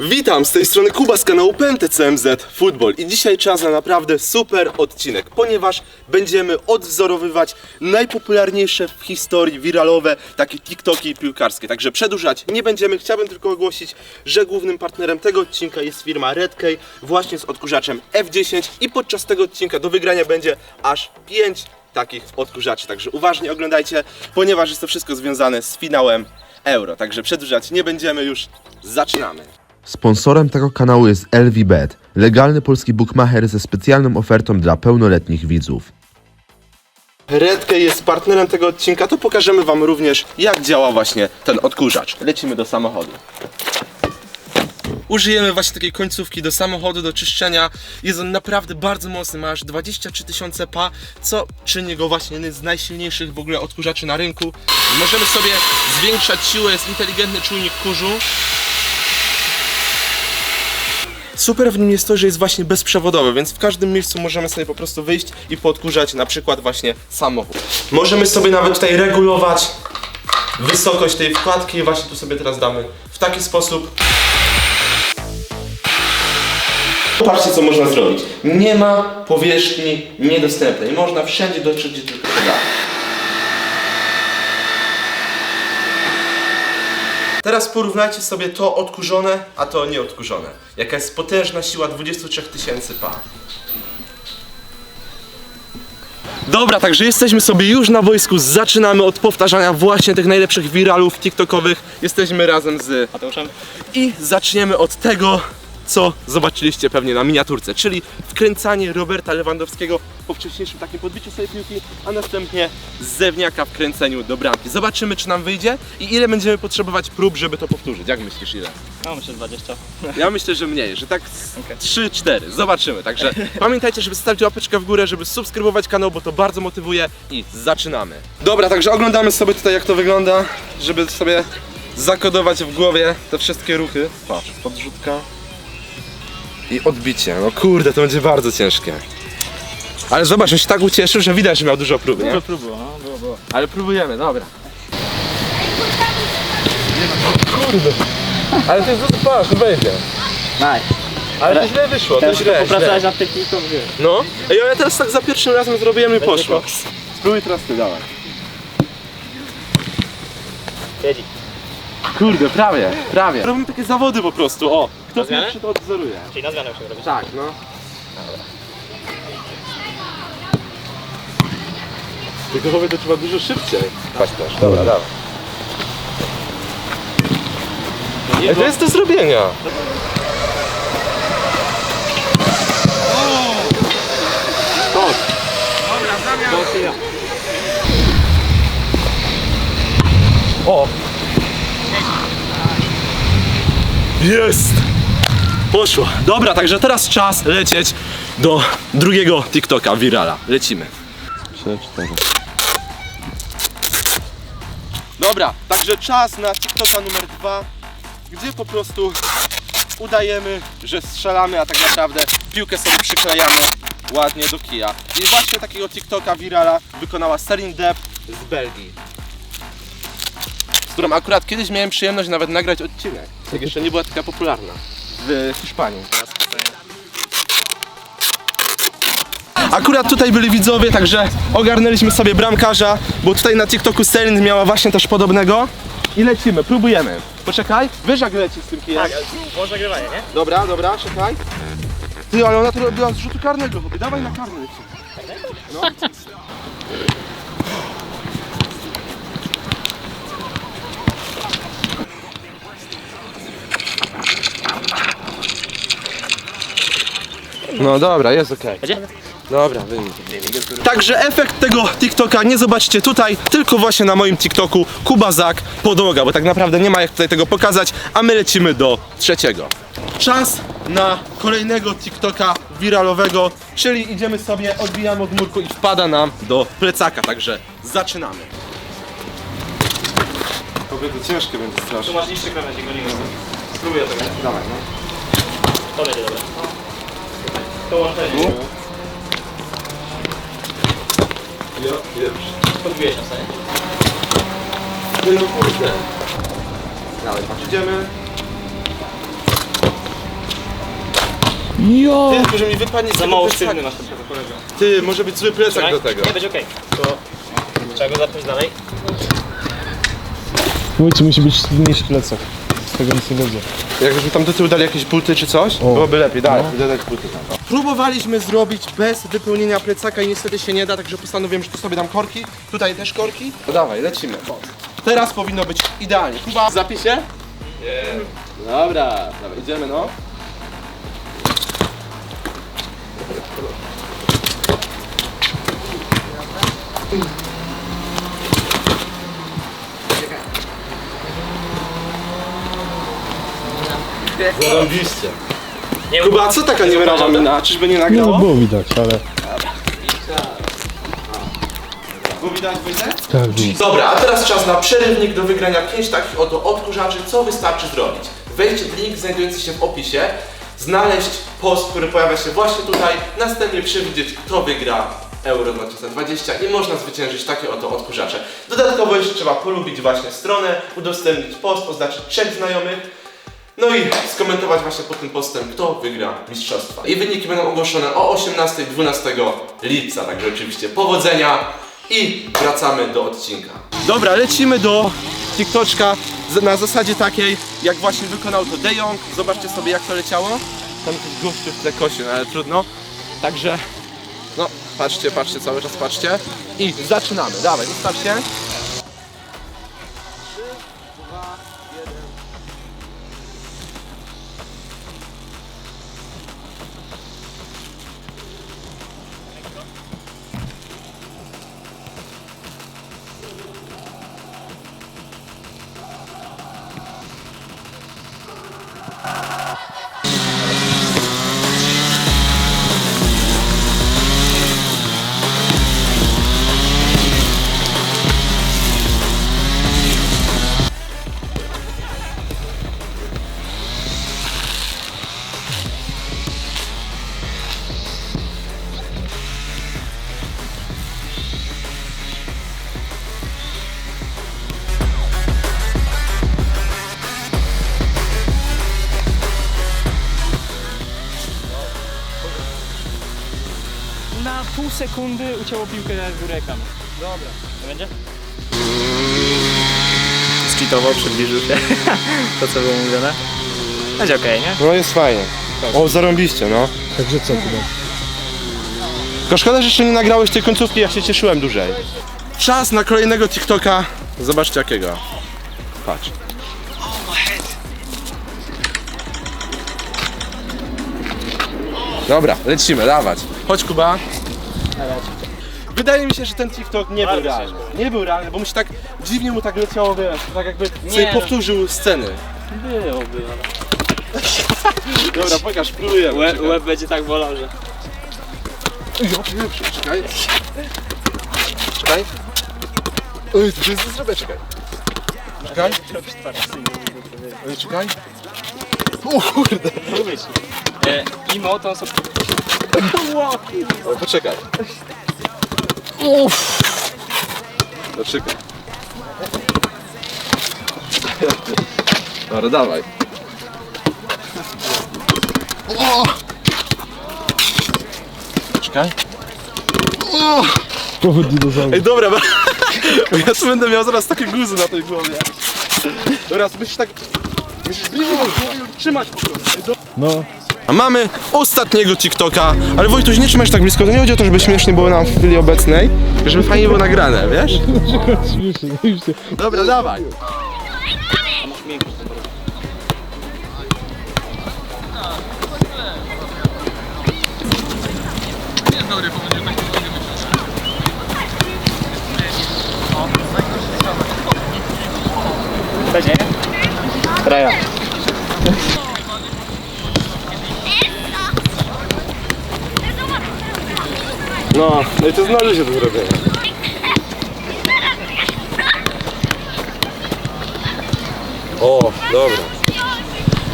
Witam, z tej strony Kuba z kanału PNTCMZ Football i dzisiaj czas na naprawdę super odcinek, ponieważ będziemy odwzorowywać najpopularniejsze w historii wiralowe takie TikToki piłkarskie. Także przedłużać nie będziemy, chciałbym tylko ogłosić, że głównym partnerem tego odcinka jest firma Redkey właśnie z odkurzaczem F10 i podczas tego odcinka do wygrania będzie aż 5 takich odkurzaczy. Także uważnie oglądajcie, ponieważ jest to wszystko związane z finałem Euro. Także przedłużać nie będziemy, już zaczynamy. Sponsorem tego kanału jest LVBet, legalny polski bookmacher ze specjalną ofertą dla pełnoletnich widzów. Redke jest partnerem tego odcinka, to pokażemy Wam również, jak działa właśnie ten odkurzacz. Lecimy do samochodu. Użyjemy właśnie takiej końcówki do samochodu, do czyszczenia. Jest on naprawdę bardzo mocny, ma aż 23 tysiące pa, co czyni go właśnie jednym z najsilniejszych w ogóle odkurzaczy na rynku. Możemy sobie zwiększać siłę, jest inteligentny czujnik kurzu. Super w nim jest to, że jest właśnie bezprzewodowy, więc w każdym miejscu możemy sobie po prostu wyjść i podkurzać na przykład właśnie samochód. Możemy sobie nawet tutaj regulować wysokość tej wkładki i właśnie tu sobie teraz damy w taki sposób. Patrzcie co można zrobić. Nie ma powierzchni niedostępnej. Można wszędzie dotrzeć, gdzie tylko się da. Teraz porównajcie sobie to odkurzone, a to nieodkurzone. Jaka jest potężna siła 23 tysięcy par. Dobra, także jesteśmy sobie już na wojsku, zaczynamy od powtarzania właśnie tych najlepszych wiralów tiktokowych. Jesteśmy razem z Mateuszem? i zaczniemy od tego, co zobaczyliście pewnie na miniaturce, czyli wkręcanie Roberta Lewandowskiego po wcześniejszym takim podbiciu sobie piłki, a następnie z zewniaka w kręceniu do bramki. Zobaczymy, czy nam wyjdzie i ile będziemy potrzebować prób, żeby to powtórzyć. Jak myślisz, ile? No myślę 20. Ja myślę, że mniej, że tak Okej. 3-4. Zobaczymy. Także pamiętajcie, żeby zostawić łapeczkę w górę, żeby subskrybować kanał, bo to bardzo motywuje i zaczynamy. Dobra, także oglądamy sobie tutaj jak to wygląda, żeby sobie zakodować w głowie te wszystkie ruchy. Patrz, podrzutka i odbicie. No kurde, to będzie bardzo ciężkie. Ale zobacz, on się tak ucieszył, że widać, że miał dużo prób, nie? Dużo prób było, no było, było. Ale próbujemy, dobra. Kurde. Ale to jest patrz, to wejdzie. Nice. Ale to źle wyszło, to Teraz źle, źle. popracować nad techniką, wiesz. No, Ej, ja teraz tak za pierwszym razem zrobiłem i poszło. Spróbuj teraz ty, dawaj. Siedzi. Kurde, prawie, prawie. Robimy takie zawody po prostu, o. Kto Na zmianę? pierwszy to odzoruje. Czyli na zmianę musimy robić. Tak, no. Tylko powie to trzeba dużo szybciej. Patrz też, dobra, dawaj. Ej, to jest do zrobienia. Chodź. O! Jest! Poszło. Dobra, także teraz czas lecieć do drugiego TikToka, virala. Lecimy. 3, 4. Dobra, także czas na TikToka numer dwa, gdzie po prostu udajemy, że strzelamy, a tak naprawdę piłkę sobie przyklejamy ładnie do kija. I właśnie takiego TikToka virala wykonała Celine Depp z Belgii z którą akurat kiedyś miałem przyjemność nawet nagrać odcinek, jak jeszcze nie była taka popularna w Hiszpanii. Akurat tutaj byli widzowie, także ogarnęliśmy sobie bramkarza, bo tutaj na TikToku Celine miała właśnie też podobnego. I lecimy, próbujemy. Poczekaj, jak leci z tym kijem? Tak, może nagrywanie, nie? Dobra, dobra, czekaj. Ty, ale ona to robiła z rzutu karnego, chłopie. dawaj na karny lecimy. No. No dobra, jest okej. Gdzie? Dobra, wyjdzie. Także efekt tego TikToka nie zobaczycie tutaj, tylko właśnie na moim TikToku Kuba Zak podłoga, bo tak naprawdę nie ma jak tutaj tego pokazać, a my lecimy do trzeciego. Czas na kolejnego TikToka wiralowego, czyli idziemy sobie, odbijamy od murku i wpada nam do plecaka, także zaczynamy. Kobiety ciężkie będzie Tu strasznie. masz niższy krawędź, go nie wiem. Spróbuję tego. Dawaj, no. To będzie dobre. To łączenie. Podbiłeś na stanie. No kurde. Dawaj, patrz, idziemy. Jo! Ty, tylko że mi wypadnie z Za tego mało plecaka. sztywny masz ten kolego. Ty, może być zły plecak do tego. Nie, będzie okej. To trzeba go zacząć dalej. Mówicie, musi być sztywniejszy plecak. Tego nic nie będzie. Jakbyśmy tam do tyłu dali jakieś buty czy coś, byłoby lepiej. Daj, no. dać buty tam. Próbowaliśmy zrobić bez wypełnienia plecaka i niestety się nie da, także postanowiłem, że tu sobie dam korki. Tutaj też korki. No dawaj, lecimy. Teraz powinno być idealnie. Kuba, zapisie? Nie. Dobra, dobra, idziemy no. Zarobiście. Nie, Kuba, co taka niewyraźna mina? Czyżby nie nagrało? No było widać, ale... Było widać Wojtek? Tak, było. Dobra, a teraz czas na przerywnik do wygrania 5 takich oto odkurzaczy. Co wystarczy zrobić? Wejść w link znajdujący się w opisie, znaleźć post, który pojawia się właśnie tutaj, następnie przewidzieć, kto wygra Euro 2020 i można zwyciężyć takie oto odkurzacze. Dodatkowo jeszcze trzeba polubić właśnie stronę, udostępnić post, oznaczyć trzech znajomych, no i skomentować właśnie pod tym postem, kto wygra mistrzostwa. I wyniki będą ogłoszone o 18-12 lipca, także oczywiście powodzenia i wracamy do odcinka. Dobra, lecimy do TikToczka na zasadzie takiej, jak właśnie wykonał to De. Zobaczcie sobie jak to leciało. Tam jakiś gościu w tle kosie, no ale trudno. Także, no patrzcie, patrzcie, cały czas patrzcie. I zaczynamy, dawaj, ustaw się. Pół sekundy ucięło piłkę w górę ekranu. Dobra. To będzie? Skitował, przybliżył się. to co było mówione. Będzie okej, nie? No jest fajnie. O, zarąbiście, no. Także co, Kuba? Tylko szkoda, że jeszcze nie nagrałeś tej końcówki, ja się cieszyłem dłużej. Czas na kolejnego TikToka. Zobaczcie jakiego. Patrz. Dobra, lecimy, dawać. Chodź Kuba. Wydaje mi się, że ten TikTok nie był Bardzo realny. Nie był realny, bo mu się tak dziwnie mu tak leciało, wiesz, tak jakby sobie no. powtórzył sceny. Było, było. Dobra, pokaż, próbujemy. Łeb, łeb będzie tak bolał, że... Jo, pierwszy, czekaj. Czekaj. Oj, to jest zrobię, czekaj. Czekaj. Oj, czekaj. O kurde. Mówię ci. E, Imo to są... Oj, poczekaj. Uff. No czekaj. Dobra, dawaj. O! Czekaj. O! Powód. Ej, dobra, bo ja tu będę miał zaraz takie guzy na tej głowie. Dobra, musisz tak... Musisz bliżej trzymać po prostu. No, A mamy ostatniego TikToka, ale Wojtuś, nie trzymaj się tak blisko, to nie chodzi o to, żeby śmiesznie było nam w chwili obecnej, żeby fajnie było nagrane, wiesz? Dobra, dawaj. Traja. No, no i to znaleźć się do zrobienia. O, dobra.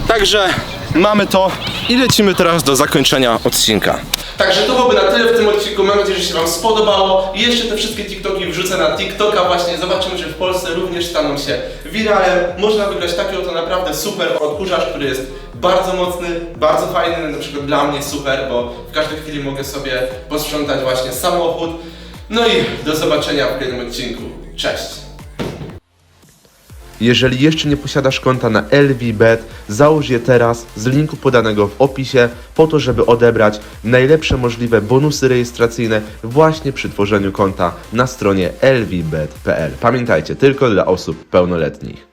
Także mamy to i lecimy teraz do zakończenia odcinka. Także to byłoby na tyle w tym odcinku. Mam nadzieję, że się Wam spodobało. I jeszcze te wszystkie TikToki wrzucę na TikToka właśnie. Zobaczymy, czy w Polsce również staną się wiralem. Można wygrać taki oto naprawdę super odkurzacz, który jest bardzo mocny, bardzo fajny, na przykład dla mnie super, bo w każdej chwili mogę sobie posprzątać właśnie samochód. No i do zobaczenia w kolejnym odcinku. Cześć! Jeżeli jeszcze nie posiadasz konta na LVBet, załóż je teraz z linku podanego w opisie, po to, żeby odebrać najlepsze możliwe bonusy rejestracyjne właśnie przy tworzeniu konta na stronie lvbet.pl. Pamiętajcie, tylko dla osób pełnoletnich.